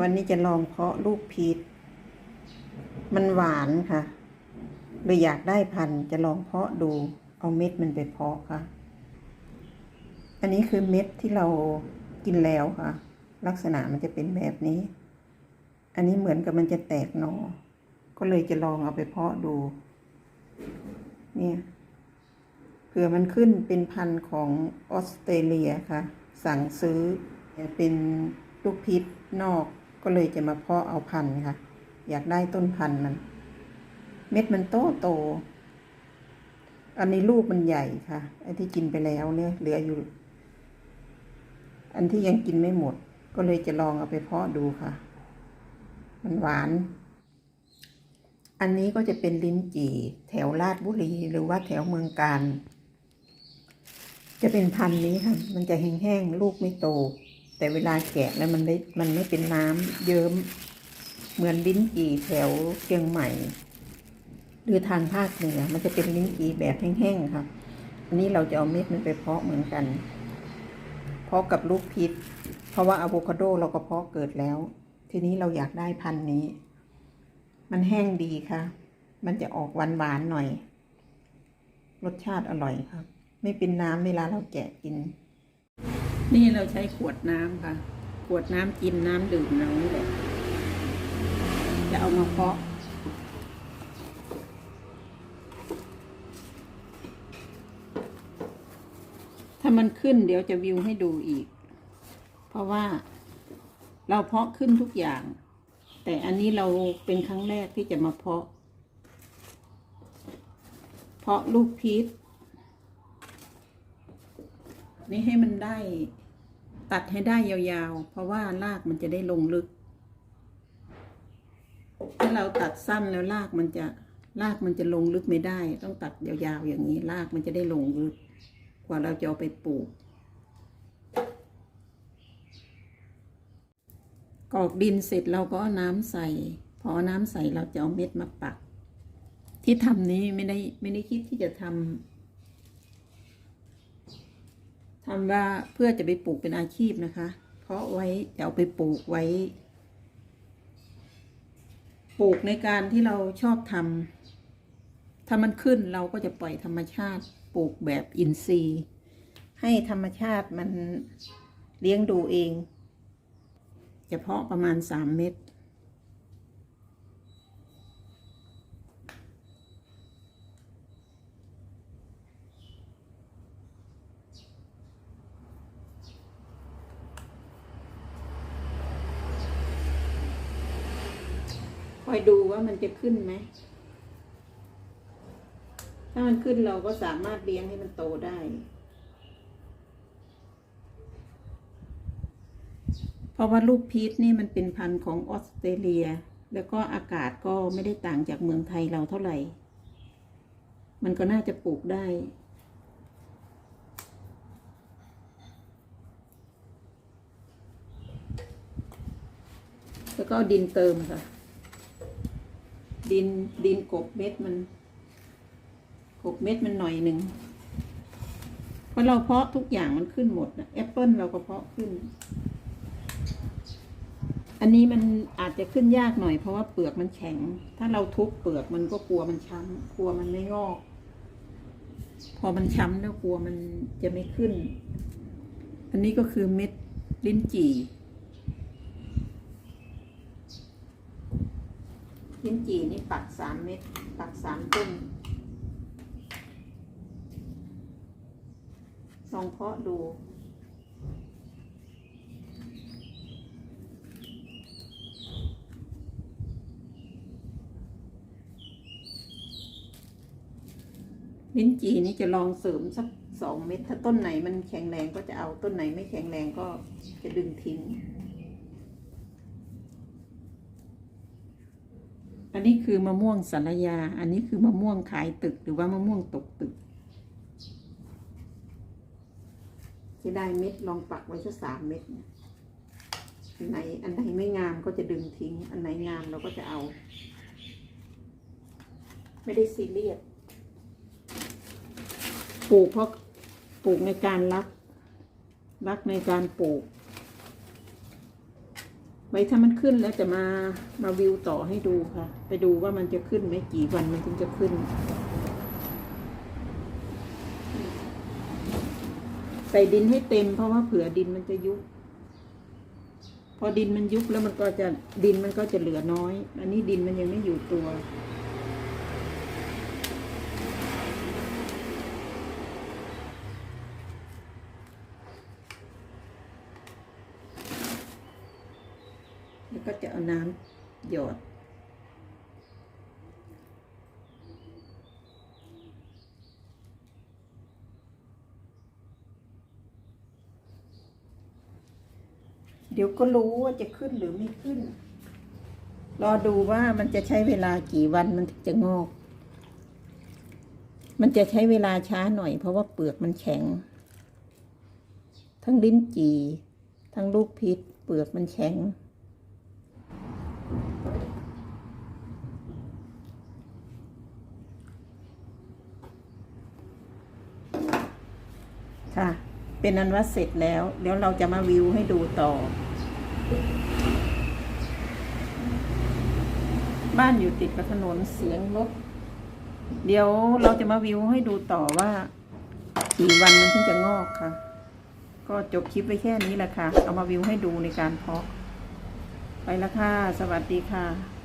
วันนี้จะลองเพาะลูกพีชมันหวานค่ะเลยอยากได้พันธุ์จะลองเพาะดูเอาเม็ดมันไปเพาะค่ะ อันนี้คือเม็ดที่เรากินแล้วค่ะ ลักษณะมันจะเป็นแบบนี้ อันนี้เหมือนกับมันจะแตกหนอก็เลยจะลองเอาไปเพาะดู เนี่ยเผื่อมันขึ้นเป็นพันธุ์ของออสเตรเลียค่ะ สั่งซื้อเป็นลูกพิษนอก ก็เลยจะมาเพาะเอาพันธุ์ค่ะ อยากได้ต้นพันธุ์มัน เม็ดมันโตโต อันนี้ลูกมันใหญ่ค่ะไอ้ที่กินไปแล้วเนี่ยเหลืออยู่ อันที่ยังกินไม่หมด ก็เลยจะลองเอาไปเพาะดูค่ะ มันหวาน อันนี้ก็จะเป็นลิ้นจี่ แถวลาดบุรีหรือว่าแถวเมืองการ จะเป็นพันธุ์นี้ค่ะ มันจะแห้งๆลูกไม่โต แต่เวลาแกะแล้วมันไม่มันไม่เป็นน้ำเยิ้มเหมือนลิ้นจี่แถวเชียงใหม่ หรือทางภาคเหนือมันจะเป็นลิ้นจี่แบบแห้งๆค่ะอันนี้เราจะเอาเม็ดมันไปเพาะเหมือนกัน เพาะกับลูกพิษ เพราะว่าอะโวคาโดเราก็เพาะเกิดแล้ว ทีนี้เราอยากได้พันธุ์นี้ มันแห้งดีค่ะ มันจะออกหวานหวานๆหน่อย รสชาติอร่อยครับ ไม่เป็นน้ำเวลาเราแกะกิน นี่เราใช้ขวดน้ำค่ะ ขวดน้ำกินน้ำดื่มเรานี่แหละจะเอามาเพาะ ถ้ามันขึ้นเดี๋ยวจะวิวให้ดูอีก เพราะว่าเราเพาะขึ้นทุกอย่าง แต่อันนี้เราเป็นครั้งแรกที่จะมาเพาะ เพาะลูกพีช นี่ให้มันได้ ตัดให้ได้ยาวๆ เพราะว่ารากมันจะได้ลงลึก ถ้าเราตัดสั้นแล้วรากมันจะรากมันจะลงลึกไม่ได้ ต้องตัดยาวๆอย่างนี้รากมันจะได้ลงลึก กว่าเราจะเอาไปปลูกกอกดินเสร็จเราก็เอาน้ำใส่ พอน้ำใส่เราจะเอาเม็ดมาปัก ที่ทำนี้ไม่ได้ไม่ได้คิดที่จะทำ ทำว่าเพื่อจะไปปลูกเป็นอาชีพนะคะ เพราะไว้จะเอาไปปลูกไว้ ปลูกในการที่เราชอบทำถ้ามันขึ้นเราก็จะปล่อยธรรมชาติ ปลูกแบบอินทรีย์ ให้ธรรมชาติมันเลี้ยงดูเอง เฉพาะประมาณสามเม็ด คอยดูว่ามันจะขึ้นไหม ถ้ามันขึ้นเราก็สามารถเลี้ยงให้มันโตได้ เพราะว่าลูกพีชนี่มันเป็นพันธุ์ของออสเตรเลีย แล้วก็อากาศก็ไม่ได้ต่างจากเมืองไทยเราเท่าไหร่ มันก็น่าจะปลูกได้แล้วก็ดินเติมค่ะ ดินดินกบเม็ดมัน กบเม็ดมันหน่อยหนึ่งเพราะเราเพาะทุกอย่างมันขึ้นหมดนะแอปเปิลเราก็เพาะขึ้น อันนี้มันอาจจะขึ้นยากหน่อยเพราะว่าเปลือกมันแข็ง ถ้าเราทุบเปลือกมันก็กลัวมันช้ำกลัวมันไม่งอก พอมันช้ำแล้วกลัวมันจะไม่ขึ้น อันนี้ก็คือเม็ดลิ้นจี่ ลิ้นจีนี่ปักสามเม็ดปักสามต้นลองเพาะดูลิ้นจีนี่จะลองเสริมสักสองเม็ดถ้าต้นไหนมันแข็งแรงก็จะเอาต้นไหนไม่แข็งแรงก็จะดึงทิ้ง อันนี้คือมะม่วงสารยา อันนี้คือมะม่วงขายตึกหรือว่ามะม่วงตกตึกจะได้เม็ดลองปักไว้สักสามเม็ดเนี่ยอันไหนอันไหนไม่งามก็จะดึงทิ้ง อันไหนงามเราก็จะเอา ไม่ได้ซีเรียสปลูกเพราะปลูกในการรัก รักในการปลูกเวไว้ถ้ามันขึ้นแล้วจะมามาวิวต่อให้ดูค่ะ ไปดูว่ามันจะขึ้นไหมกี่วันมันถึงจะขึ้น ใส่ดินให้เต็มเพราะว่าเผื่อดินมันจะยุบพอดินมันยุบแล้วมันก็จะดินมันก็จะเหลือน้อย อันนี้ดินมันยังไม่อยู่ตัว ก็จะเอาน้ำหยดเดี๋ยวก็รู้ว่าจะขึ้นหรือไม่ขึ้น รอดูว่ามันจะใช้เวลากี่วันมันถึงจะงอก มันจะใช้เวลาช้าหน่อยเพราะว่าเปลือกมันแข็ง ทั้งลิ้นจี่ ทั้งลูกพิษ เปลือกมันแข็ง ค่ะ เป็นอันว่าเสร็จแล้วเดี๋ยวเราจะมาวิวให้ดูต่อ บ้านอยู่ติดกับถนนเสียงรถเดี๋ยวเราจะมาวิวให้ดูต่อว่ากี่วันมันถึงจะงอกค่ะ ก็จบคลิปไปแค่นี้แหละค่ะ เอามาวิวให้ดูในการเพาะ ไปละค่ะ สวัสดีค่ะ